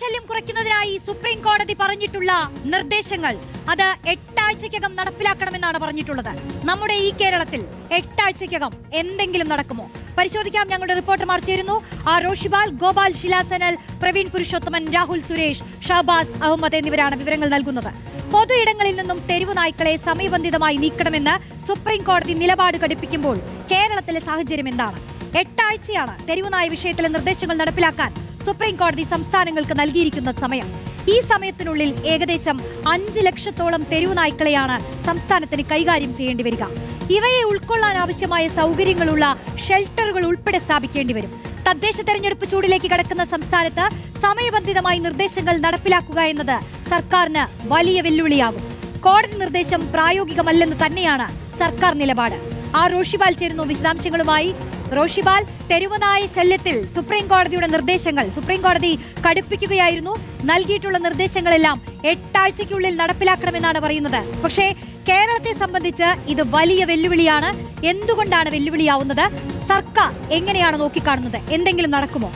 ശല്യം കുറയ്ക്കുന്നതിനായി സുപ്രീം കോടതി പറഞ്ഞിട്ടുള്ള നിർദ്ദേശങ്ങൾ അത് എട്ടാഴ്ചക്കകം നടപ്പിലാക്കണമെന്നാണ് പറഞ്ഞിട്ടുള്ളത്. നമ്മുടെ ഈ കേരളത്തിൽ എട്ടാഴ്ചക്കകം എന്തെങ്കിലും നടക്കുമോ? പരിശോധിക്കാം. ഞങ്ങളുടെ റിപ്പോർട്ടർമാർ ചേരുന്നു ആ റോഷിബാൽ ഗോപാൽ ശിലാസനൽ പ്രവീൺ പുരുഷോത്തമൻ രാഹുൽ സുരേഷ് ഷാബാസ് അഹമ്മദ് എന്നിവരാണ് വിവരങ്ങൾ നൽകുന്നത്. പൊതു ഇടങ്ങളിൽ നിന്നും തെരുവു നായ്ക്കളെ സമയബന്ധിതമായി നീക്കണമെന്ന് സുപ്രീം കോടതി നിലപാട് ഘടിപ്പിക്കുമ്പോൾ കേരളത്തിലെ സാഹചര്യം എന്താണ്? എട്ടാഴ്ചയാണ് തെരുവുനായ വിഷയത്തിലെ നിർദ്ദേശങ്ങൾ നടപ്പിലാക്കാൻ സുപ്രീം കോടതി സംസ്ഥാനങ്ങൾക്ക് നൽകിയിരിക്കുന്ന സമയം. ഈ സമയത്തിനുള്ളിൽ ഏകദേശം അഞ്ച് ലക്ഷത്തോളം തെരുവ് നായ്ക്കളെയാണ് സംസ്ഥാനത്തിന് കൈകാര്യം ചെയ്യേണ്ടി വരിക. ഇവയെ ഉൾക്കൊള്ളാൻ ആവശ്യമായ സൗകര്യങ്ങളുള്ള ഷെൽട്ടറുകൾ ഉൾപ്പെടെ സ്ഥാപിക്കേണ്ടി വരും. തദ്ദേശ തെരഞ്ഞെടുപ്പ് ചൂടിലേക്ക് കടക്കുന്ന സംസ്ഥാനത്ത് സമയബന്ധിതമായി നിർദ്ദേശങ്ങൾ നടപ്പിലാക്കുക എന്നത് സർക്കാരിന് വലിയ വെല്ലുവിളിയാകും. കോടതി നിർദ്ദേശം പ്രായോഗികമല്ലെന്ന് തന്നെയാണ് സർക്കാർ നിലപാട്. ആ റോഷിബാൽ ചേരുന്നു വിശദാംശങ്ങളുമായി റോഷിബാൽ തെരുവുനായ ശല്യത്തിൽ സുപ്രീം കോടതിയുടെ നിർദ്ദേശങ്ങൾ സുപ്രീം കോടതി കടുപ്പിക്കുകയായിരുന്നു. നൽകിയിട്ടുള്ള നിർദ്ദേശങ്ങളെല്ലാം എട്ടാഴ്ചയ്ക്കുള്ളിൽ നടപ്പിലാക്കണമെന്നാണ് പറയുന്നത്. പക്ഷേ കേരളത്തെ സംബന്ധിച്ച് ഇത് വലിയ വെല്ലുവിളിയാണ്. എന്തുകൊണ്ടാണ് വെല്ലുവിളിയാവുന്നത്? സർക്കാർ എങ്ങനെയാണ് നോക്കിക്കാണുന്നത്? എന്തെങ്കിലും നടക്കുമോ?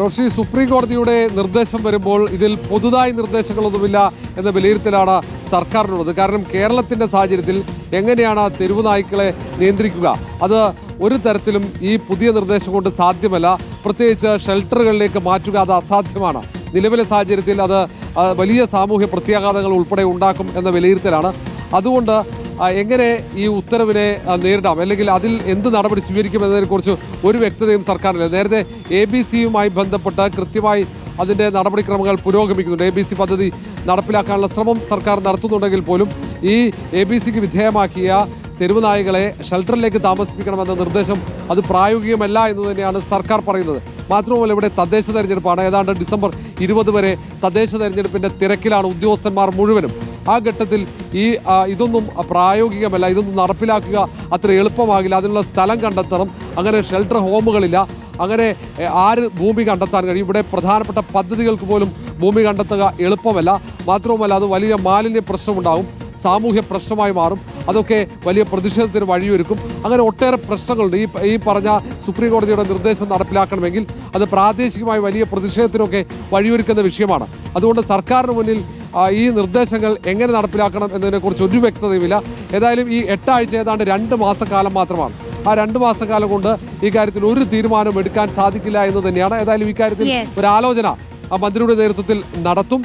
റോഷി സുപ്രീം കോടതിയുടെ നിർദ്ദേശം വരുമ്പോൾ ഇതിൽ പുതുതായി നിർദ്ദേശങ്ങളൊന്നുമില്ല എന്ന വിലയിരുത്തലാണ് സർക്കാരിനുള്ളത്. കാരണം കേരളത്തിന്റെ സാഹചര്യത്തിൽ എങ്ങനെയാണ് തെരുവു നായ്ക്കളെ നിയന്ത്രിക്കുക? അത് ഒരു തരത്തിലും ഈ പുതിയ നിർദ്ദേശം കൊണ്ട് സാധ്യമല്ല. പ്രത്യേകിച്ച് ഷെൽട്ടറുകളിലേക്ക് മാറ്റുക അത് അസാധ്യമാണ്. നിലവിലെ സാഹചര്യത്തിൽ അത് വലിയ സാമൂഹ്യ പ്രത്യാഘാതങ്ങൾ ഉൾപ്പെടെ ഉണ്ടാക്കും എന്ന വിലയിരുത്തലാണ്. അതുകൊണ്ട് എങ്ങനെ ഈ ഉത്തരവിനെ നേരിടാം? അല്ലെങ്കിൽ അതിൽ എന്ത് നടപടി സ്വീകരിക്കും എന്നതിനെക്കുറിച്ച് ഒരു വ്യക്തതയും സർക്കാരില്ല നേരത്തെ എ ബി സിയുമായി ബന്ധപ്പെട്ട് കൃത്യമായി അതിന്റെ നടപടിക്രമങ്ങൾ പുരോഗമിക്കുന്നുണ്ട്. എ ബി സി പദ്ധതി നടപ്പിലാക്കാനുള്ള ശ്രമം സർക്കാർ നടത്തുന്നുണ്ടെങ്കിൽ പോലും ഈ എ ബി സിക്ക് വിധേയമാക്കിയ തെരുവ് നായകളെ ഷെൽട്ടറിലേക്ക് താമസിപ്പിക്കണമെന്ന നിർദ്ദേശം അത് പ്രായോഗികമല്ല എന്ന് തന്നെയാണ് സർക്കാർ പറയുന്നത്. മാത്രമല്ല ഇവിടെ തദ്ദേശ തെരഞ്ഞെടുപ്പാണ്. ഏതാണ്ട് ഡിസംബർ ഇരുപത് വരെ തദ്ദേശ തെരഞ്ഞെടുപ്പിന്റെ തിരക്കിലാണ് ഉദ്യോഗസ്ഥന്മാർ മുഴുവനും. ആ ഘട്ടത്തിൽ ഈ ഇതൊന്നും പ്രായോഗികമല്ല ഇതൊന്നും നടപ്പിലാക്കുക അത്ര എളുപ്പമാകില്ല. അതിനുള്ള സ്ഥലം കണ്ടെത്തണം. അങ്ങനെ ഷെൽട്ടർ ഹോമുകളില്ല. അങ്ങനെ ആര് ഭൂമി കണ്ടെത്താൻ കഴിയും? ഇവിടെ പ്രധാനപ്പെട്ട പദ്ധതികൾക്ക് പോലും ഭൂമി കണ്ടെത്തുക എളുപ്പമല്ല. മാത്രവുമല്ല അത് വലിയ മാലിന്യ പ്രശ്നമുണ്ടാകും. സാമൂഹ്യ പ്രശ്നമായി മാറും. അതൊക്കെ വലിയ പ്രതിഷേധത്തിന് വഴിയൊരുക്കും. അങ്ങനെ ഒട്ടേറെ പ്രശ്നങ്ങളുണ്ട്. ഈ ഈ പറഞ്ഞ സുപ്രീം കോടതിയുടെ നിർദ്ദേശം നടപ്പിലാക്കണമെങ്കിൽ അത് പ്രാദേശികമായി വലിയ പ്രതിഷേധത്തിനൊക്കെ വഴിയൊരുക്കുന്ന വിഷയമാണ്. അതുകൊണ്ട് സർക്കാരിന് മുന്നിൽ ഈ നിർദ്ദേശങ്ങൾ എങ്ങനെ നടപ്പിലാക്കണം എന്നതിനെക്കുറിച്ച് ഒരു വ്യക്തതയുമില്ല. ഏതായാലും ഈ എട്ടാഴ്ച ഏതാണ്ട് രണ്ട് മാസക്കാലം മാത്രമാണ്. ആ രണ്ട് മാസക്കാലം കൊണ്ട് ഈ കാര്യത്തിൽ ഒരു തീരുമാനം എടുക്കാൻ സാധിക്കില്ല എന്ന് തന്നെയാണ്. ഏതായാലും ഇക്കാര്യത്തിൽ. ഒരു ആലോചന ആ മന്ത്രിയുടെ നേതൃത്വത്തിൽ നടത്തും.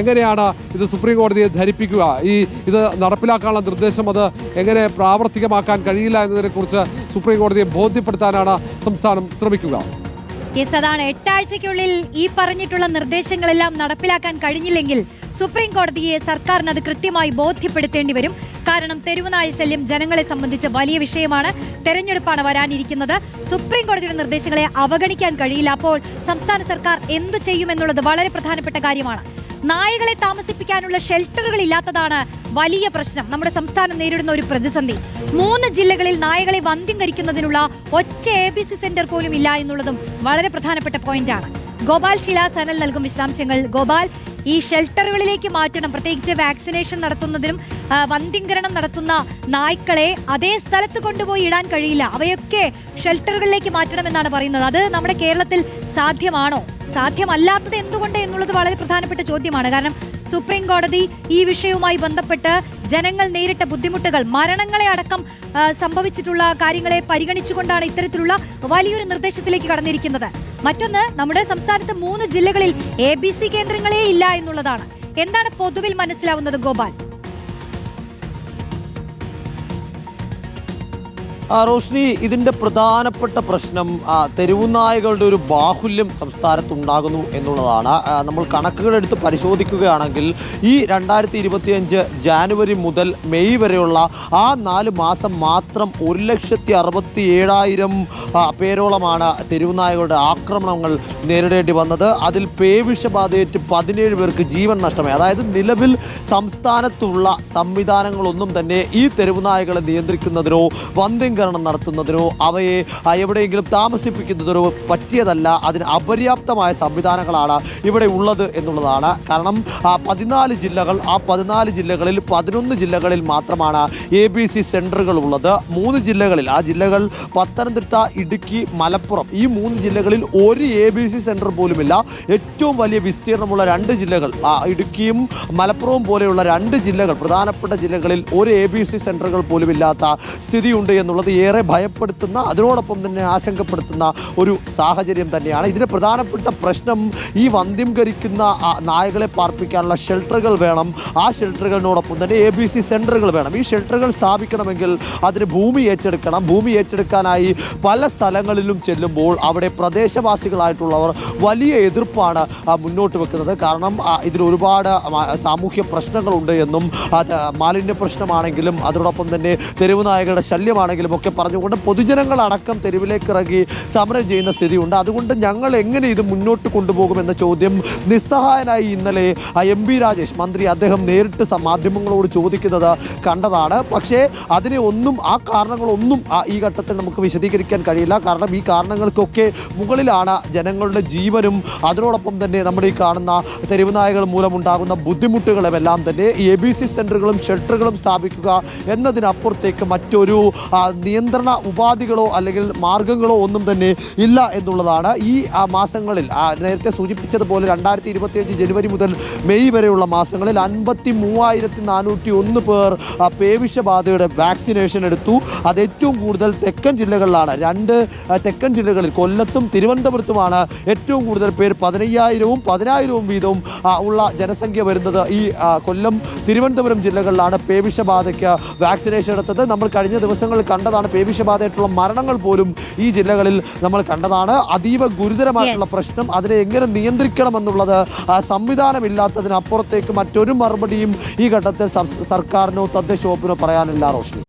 എങ്ങനെയാണ് ഇത് സുപ്രീം കോടതിയെ ധരിപ്പിക്കുക? ഈ ഇത് നടപ്പിലാക്കാനുള്ള നിർദ്ദേശം അത് എങ്ങനെ പ്രാവർത്തികമാക്കാൻ കഴിയില്ല എന്നതിനെക്കുറിച്ച് സുപ്രീം കോടതിയെ ബോധ്യപ്പെടുത്താനാണ് സംസ്ഥാനം ശ്രമിക്കുക. യെസ് അതാണ്. എട്ടാഴ്ചയ്ക്കുള്ളിൽ ഈ പറഞ്ഞിട്ടുള്ള നിർദ്ദേശങ്ങളെല്ലാം നടപ്പിലാക്കാൻ കഴിഞ്ഞില്ലെങ്കിൽ സുപ്രീം കോടതിയെ സർക്കാരിന് അത് കൃത്യമായി ബോധ്യപ്പെടുത്തേണ്ടി വരും. കാരണം തെരുവുനായ ശല്യം ജനങ്ങളെ സംബന്ധിച്ച് വലിയ വിഷയമാണ്. തെരഞ്ഞെടുപ്പാണ് വരാനിരിക്കുന്നത്. സുപ്രീം കോടതിയുടെ നിർദ്ദേശങ്ങളെ അവഗണിക്കാൻ കഴിയില്ല. അപ്പോൾ സംസ്ഥാന സർക്കാർ എന്തു ചെയ്യുമെന്നുള്ളത് വളരെ പ്രധാനപ്പെട്ട കാര്യമാണ്. നായകളെ താമസിപ്പിക്കാനുള്ള ഷെൽട്ടറുകൾ ഇല്ലാത്തതാണ് വലിയ പ്രശ്നം. നമ്മുടെ സംസ്ഥാനം നേരിടുന്ന ഒരു പ്രതിസന്ധി. മൂന്ന് ജില്ലകളിൽ നായകളെ വന്ധ്യം കരിക്കുന്നതിനുള്ള ഒറ്റ എ ബി സി സെന്റർ പോലും ഇല്ല എന്നുള്ളതും വളരെ പ്രധാനപ്പെട്ട പോയിന്റാണ്. ഗോപാൽ ശില സനൽ നൽകും വിശദാംശങ്ങൾ. ഗോപാൽ ഈ ഷെൽട്ടറുകളിലേക്ക് മാറ്റണം. പ്രത്യേകിച്ച് വാക്സിനേഷൻ നടത്തുന്നതിനും വന്ധ്യംകരണം നടത്തുന്ന നായ്ക്കളെ അതേ സ്ഥലത്ത് കൊണ്ടുപോയി ഇടാൻ കഴിയില്ല. അവയൊക്കെ ഷെൽട്ടറുകളിലേക്ക് മാറ്റണം എന്നാണ് പറയുന്നത്. അത് നമ്മുടെ കേരളത്തിൽ സാധ്യമാണോ? സാധ്യമല്ലാത്തത് എന്തുകൊണ്ട് എന്നുള്ളത് വളരെ പ്രധാനപ്പെട്ട ചോദ്യമാണ്. കാരണം സുപ്രീം കോടതി ഈ വിഷയവുമായി ബന്ധപ്പെട്ട് ജനങ്ങൾ നേരിട്ട ബുദ്ധിമുട്ടുകൾ മരണങ്ങളെ അടക്കം സംഭവിച്ചിട്ടുള്ള കാര്യങ്ങളെ പരിഗണിച്ചുകൊണ്ടാണ് ഇത്തരത്തിലുള്ള വലിയൊരു നിർദ്ദേശത്തിലേക്ക് കടന്നിരിക്കുന്നത്. മറ്റൊന്ന് നമ്മുടെ സംസ്ഥാനത്ത് മൂന്ന് ജില്ലകളിൽ എ കേന്ദ്രങ്ങളേ ഇല്ല എന്നുള്ളതാണ്. എന്താണ് പൊതുവിൽ മനസ്സിലാവുന്നത് ഗോപാൽ? റോഷ്നി ഇതിന്റെ പ്രധാനപ്പെട്ട പ്രശ്നം തെരുവുനായകളുടെ ഒരു ബാഹുല്യം സംസ്ഥാനത്ത് ഉണ്ടാകുന്നു എന്നുള്ളതാണ് നമ്മൾ കണക്കുകൾ എടുത്ത് പരിശോധിക്കുകയാണെങ്കിൽ ഈ രണ്ടായിരത്തി ഇരുപത്തിയഞ്ച് ജാനുവരി മുതൽ മെയ് വരെയുള്ള ആ നാല് മാസം മാത്രം ഒരു ലക്ഷത്തി അറുപത്തി ഏഴായിരം പേരോളമാണ് തെരുവുനായകളുടെ ആക്രമണങ്ങൾ നേരിടേണ്ടി വന്നത്. അതിൽ പേവിഷബാധയേറ്റ് പതിനേഴ് പേർക്ക് ജീവൻ നഷ്ടമായി. അതായത് നിലവിൽ സംസ്ഥാനത്തുള്ള സംവിധാനങ്ങളൊന്നും തന്നെ ഈ തെരുവുനായകളെ നിയന്ത്രിക്കുന്നതിനോ വന്ധ്യം വന്ധ്യംകരണം നടത്തുന്നതിനോ അവയെ എവിടെയെങ്കിലും താമസിപ്പിക്കുന്നതിനോ പറ്റിയതല്ല. അതിന് അപര്യാപ്തമായ സംവിധാനങ്ങളാണ് ഇവിടെ ഉള്ളത് എന്നുള്ളതാണ്. കാരണം പതിനാല് ജില്ലകൾ ആ പതിനാല് ജില്ലകളിൽ പതിനൊന്ന് ജില്ലകളിൽ മാത്രമാണ് എ ബി സി സെന്ററുകൾ ഉള്ളത്. മൂന്ന് ജില്ലകളിൽ ആ ജില്ലകൾ പത്തനംതിട്ട ഇടുക്കി മലപ്പുറം ഈ മൂന്ന് ജില്ലകളിൽ ഒരു എ ബി സി സെന്റർ പോലുമില്ല. ഏറ്റവും വലിയ വിസ്തീർണമുള്ള രണ്ട് ജില്ലകൾ ഇടുക്കിയും മലപ്പുറവും പോലെയുള്ള രണ്ട് ജില്ലകൾ പ്രധാനപ്പെട്ട ജില്ലകളിൽ ഒരു എ ബി സി സെന്ററുകൾ പോലുമില്ലാത്ത സ്ഥിതിയുണ്ട് എന്നുള്ളത് ഏറെ ഭയപ്പെടുത്തുന്ന അതിനോടൊപ്പം തന്നെ ആശങ്കപ്പെടുത്തുന്ന ഒരു സാഹചര്യം തന്നെയാണ്. ഇതിന് പ്രധാനപ്പെട്ട പ്രശ്നം ഈ വന്ധ്യംകരിക്കുന്ന കരിക്കുന്ന നായകളെ പാർപ്പിക്കാനുള്ള ഷെൽട്ടറുകൾ വേണം. ആ ഷെൽട്ടറുകളിനോടൊപ്പം തന്നെ എ ബി സി സെന്ററുകൾ വേണം. ഈ ഷെൽട്ടറുകൾ സ്ഥാപിക്കണമെങ്കിൽ അതിന് ഭൂമി ഏറ്റെടുക്കണം. ഭൂമി ഏറ്റെടുക്കാനായി പല സ്ഥലങ്ങളിലും ചെല്ലുമ്പോൾ അവിടെ പ്രദേശവാസികളായിട്ടുള്ളവർ വലിയ എതിർപ്പാണ് മുന്നോട്ട് വെക്കുന്നത്. കാരണം ഇതിൽ ഒരുപാട് സാമൂഹ്യ പ്രശ്നങ്ങളുണ്ട് എന്നും അത് മാലിന്യ പ്രശ്നമാണെങ്കിലും അതോടൊപ്പം തന്നെ തെരുവ് നായകളുടെ ശല്യമാണെങ്കിലും ഒക്കെ പറഞ്ഞുകൊണ്ട് പൊതുജനങ്ങളടക്കം തെരുവിലേക്ക് ഇറങ്ങി സമരം ചെയ്യുന്ന സ്ഥിതിയുണ്ട്. അതുകൊണ്ട് ഞങ്ങൾ എങ്ങനെ ഇത് മുന്നോട്ട് കൊണ്ടുപോകുമെന്ന ചോദ്യം നിസ്സഹായനായി ഇന്നലെ എം പി രാജേഷ് മന്ത്രി അദ്ദേഹം നേരിട്ട് മാധ്യമങ്ങളോട് ചോദിക്കുന്നത് കണ്ടതാണ്. പക്ഷേ അതിനെ ഒന്നും ആ കാരണങ്ങളൊന്നും ഈ ഘട്ടത്തിൽ നമുക്ക് വിശദീകരിക്കാൻ കഴിയില്ല. കാരണം ഈ കാരണങ്ങൾക്കൊക്കെ മുകളിലാണ് ജനങ്ങളുടെ ജീവനും. അതിനോടൊപ്പം തന്നെ നമ്മുടെ ഈ കാണുന്ന തെരുവ് നായകൾ മൂലമുണ്ടാകുന്ന ബുദ്ധിമുട്ടുകളും എല്ലാം തന്നെ എ ബി സി സെന്ററുകളും ഷെൽട്ടറുകളും സ്ഥാപിക്കുക എന്നതിനപ്പുറത്തേക്ക് മറ്റൊരു നിയന്ത്രണ ഉപാധികളോ അല്ലെങ്കിൽ മാർഗങ്ങളോ ഒന്നും തന്നെ ഇല്ല എന്നുള്ളതാണ് ഈ മാസങ്ങളിൽ നേരത്തെ സൂചിപ്പിച്ചതുപോലെ രണ്ടായിരത്തി ഇരുപത്തിയഞ്ച് ജനുവരി മുതൽ മെയ് വരെയുള്ള മാസങ്ങളിൽ അൻപത്തി മൂവായിരത്തി നാനൂറ്റി ഒന്ന് പേർ പേവിഷബാധയുടെ വാക്സിനേഷൻ എടുത്തു. അത് ഏറ്റവും കൂടുതൽ തെക്കൻ ജില്ലകളിലാണ്. രണ്ട് തെക്കൻ ജില്ലകളിൽ കൊല്ലത്തും തിരുവനന്തപുരത്തുമാണ് ഏറ്റവും കൂടുതൽ പേർ. പതിനയ്യായിരവും പതിനായിരവും വീതവും ഉള്ള ജനസംഖ്യ വരുന്നത് ഈ കൊല്ലം തിരുവനന്തപുരം ജില്ലകളിലാണ് പേവിഷബാധയ്ക്ക് വാക്സിനേഷൻ എടുത്തത്. നമ്മൾ കഴിഞ്ഞ ദിവസങ്ങളിൽ കണ്ടതാണ്. പേവിഷബാധയായിട്ടുള്ള മരണങ്ങൾ പോലും ഈ ജില്ലകളിൽ നമ്മൾ കണ്ടതാണ്. അതീവ ഗുരുതരമായിട്ടുള്ള പ്രശ്നം. അതിനെ എങ്ങനെ നിയന്ത്രിക്കണം എന്നുള്ളത് ആ, സംവിധാനമില്ലാത്തതിനപ്പുറത്തേക്ക് മറ്റൊരു മറുപടിയും ഈ ഘട്ടത്തിൽ സർക്കാരിനോ തദ്ദേശ വകുപ്പിനോ പറയാനില്ല റോഷ്നി.